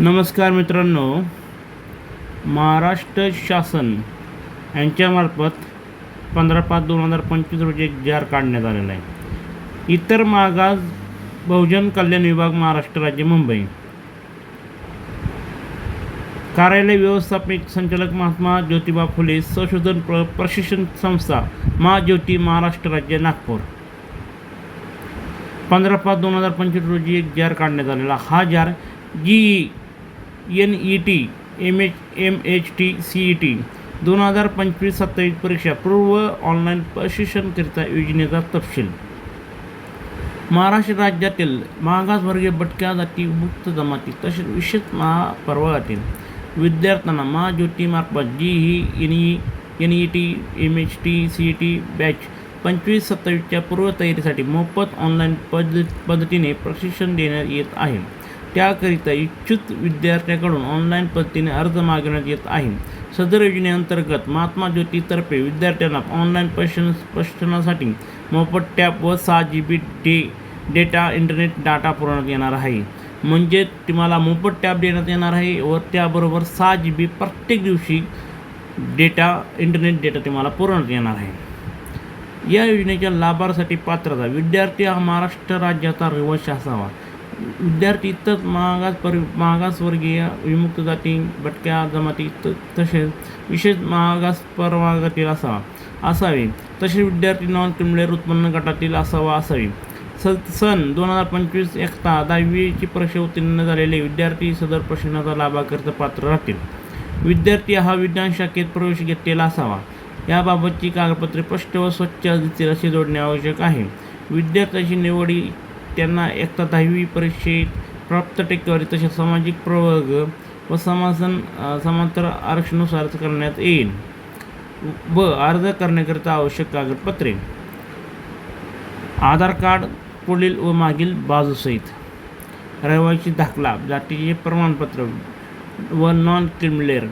नमस्कार मित्रांनो. महाराष्ट्र शासन यांच्यामार्फत पंधरा पाच दोन हजार पंचवीस रोजी एक जार काढण्यात आलेला आहे. इतर मागास बहुजन कल्याण विभाग महाराष्ट्र राज्य मुंबई. कार्यालय व्यवस्थापक संचालक महात्मा ज्योतिबा फुले संशोधन प्र प्रशिक्षण संस्था महाज्योती महाराष्ट्र राज्य नागपूर. पंधरा पाच दोन हजार पंचवीस रोजी एक जार काढण्यात आलेला हा jar G N E T M H M H T C E T. दोन हजार पंचवीस सत्तावीस परीक्षा पूर्व ऑनलाईन प्रशिक्षणकरिता योजनेचा तपशील. महाराष्ट्र राज्यातील मागासवर्गीय भटक्या जाती मुक्त जमाती तसेच विशेष महापर्वातील विद्यार्थ्यांना महाज्योतीमार्फत जी ही N E N E T M H T C E T batch पंचवीस सत्तावीसच्या पूर्वतयारीसाठी मोफत ऑनलाईन पद पद्धतीने प्रशिक्षण देण्यात येत आहे. त्याकरिता इच्छुक विद्यार्थ्याकडून ऑनलाईन पद्धतीने अर्ज मागवण्यात येत आहे. सदर योजनेअंतर्गत महात्मा ज्योतीतर्फे विद्यार्थ्यांना ऑनलाईन प्रश्न प्रशिक्षणासाठी मोफत टॅप व सहा जी बी डे डेटा इंटरनेट डाटा पुरवण्यात येणार आहे. म्हणजे तुम्हाला मोफत टॅब देण्यात येणार आहे व त्याबरोबर सहा जी बी प्रत्येक दिवशी डेटा इंटरनेट डेटा तुम्हाला पुरवण्यात येणार आहे. या योजनेच्या लाभासाठी पात्रता विद्यार्थी हा महाराष्ट्र राज्याचा रहिवासी असावा. विद्यार्थी इतर मागास परि मागासवर्गीय विमुक्त जाती भटक्या जमाती त तसेच विशेष मागास परवागतील असावा असावे. तसेच विद्यार्थी नॉन क्रिमिनल उत्पन्न गटातील असावा असावे. स सन दोन हजार पंचवीस एकता दहावीची परीक्षा उत्तीर्ण झालेले विद्यार्थी सदर प्रशिक्षणाचा लाभाकरिता पात्र राहतील. विद्यार्थी हा विज्ञान शाखेत प्रवेश घेतलेला असावा. याबाबतची कागदपत्रे स्पष्ट व स्वच्छ दिसतील असे जोडणे आवश्यक आहे. विद्यार्थ्याची निवडी त्यांना एकता दहावी परीक्षेत प्राप्त टक्केवारी तसेच सामाजिक प्रवर्ग व समासन समांतर आरक्षणानुसार करण्यात येईल. व अर्ज करण्याकरिता आवश्यक कागदपत्रे. आधार कार्ड पुढील व मागील बाजूसहित रहिवासी दाखला जातीचे प्रमाणपत्र व नॉन क्रिमिलेअर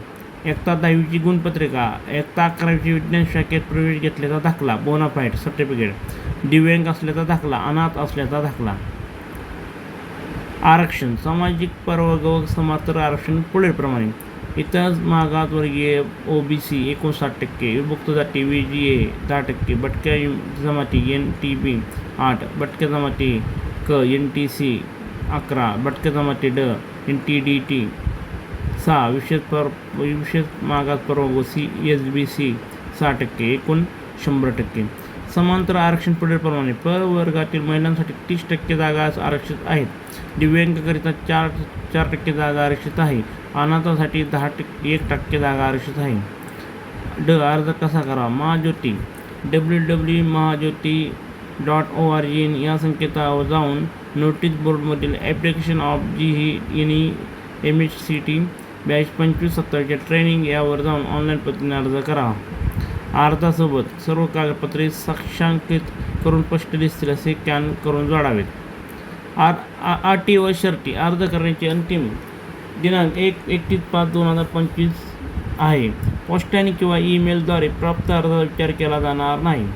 एकता दहावीची गुणपत्रिका एकता अकरावीची विज्ञान शाखेत प्रवेश घेतल्याचा दाखला बोनाफाईट सर्टिफिकेट दिव्यांग असल्याचा दाखला अनाथ असल्याचा दाखला. आरक्षण सामाजिक प्रवर्ग व समांतर आरक्षण पुढीलप्रमाणे. इतर मागासवर्गीय ओ बी सी एकोणसाठ टक्के विभक्त जाती व्ही जी ए दहा टक्के भटक्या जमाती एन टी बी आठ भटक्या जमाती क एन टी सी अकरा भटक्या जमाती ड एन टी डी टी सहा विशेष पर विशेष मागास प्रवर्ग सी एस बी सी सहा टक्के एकूण शंभर टक्के। समांतर आरक्षण पुढीलप्रमाणे प वर्गातील महिलांसाठी तीस टक्के जागा आरक्षित आहेत. दिव्यांगाकरिता चार चार टक्के जागा आरक्षित आहे. अनाथासाठी दहा टक्के एक टक्के जागा आरक्षित आहे. ड अर्ज कसा करावा Mahajyoti W W Mahajyoti dot O R G या संकेतावर जाऊन नोटीस बोर्डमधील application of G he N M H C T batch पंचवीस सत्तावीसच्या ट्रेनिंग यावर जाऊन ऑनलाईन पद्धतीने अर्ज करावा अर्जासोबत सर्व कागदपत्रे साक्षांकित करून स्पष्ट दिसतील असे कॅन करून जोडावेत. आर आर टी व शर्टी अर्ज करण्याची अंतिम दिनांक एक एकतीस पाच दोन हजार पंचवीस आहे. पोस्टाने किंवा ईमेलद्वारे प्राप्त अर्जाचा विचार केला जाणार नाही.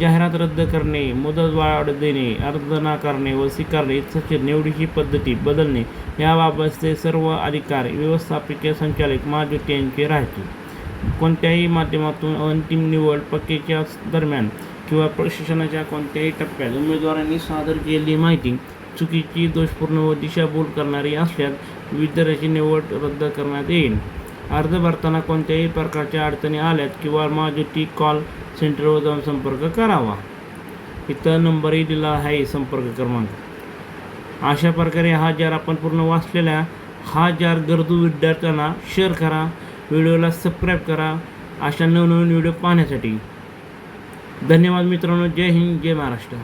जाहिरात रद्द करणे मुदत वाढ देणे अर्ज नाकारणे व स्वीकारणे तसेच निवडीची पद्धती बदलणे याबाबतचे सर्व अधिकार व्यवस्थापकीय संचालक महाज्योती यांचे राहतील. कोणत्याही माध्यमातून अंतिम निवड प्रक्रियेच्या दरम्यान किंवा प्रशिक्षणाच्या कोणत्याही टप्प्यात उमेदवारांनी सादर केलेली माहिती चुकीची दोषपूर्ण व दिशाभूल करणारी असल्यास विद्यार्थ्याची निवड रद्द करण्यात येईल. अर्ज भरताना कोणत्याही प्रकारच्या अडचणी आल्यात किंवा महाज्योती कॉल सेंटरवर जाऊन संपर्क करावा. इथं नंबरही दिला आहे संपर्क क्रमांक. अशा प्रकारे हा जार आपण पूर्ण वाचलेला हा जार गरजू विद्यार्थ्यांना शेअर करा व्हिडिओला सबस्क्राईब करा. अशा नवनवीन व्हिडिओ पाहण्यासाठी. धन्यवाद मित्रांनो. जय हिंद जय महाराष्ट्र.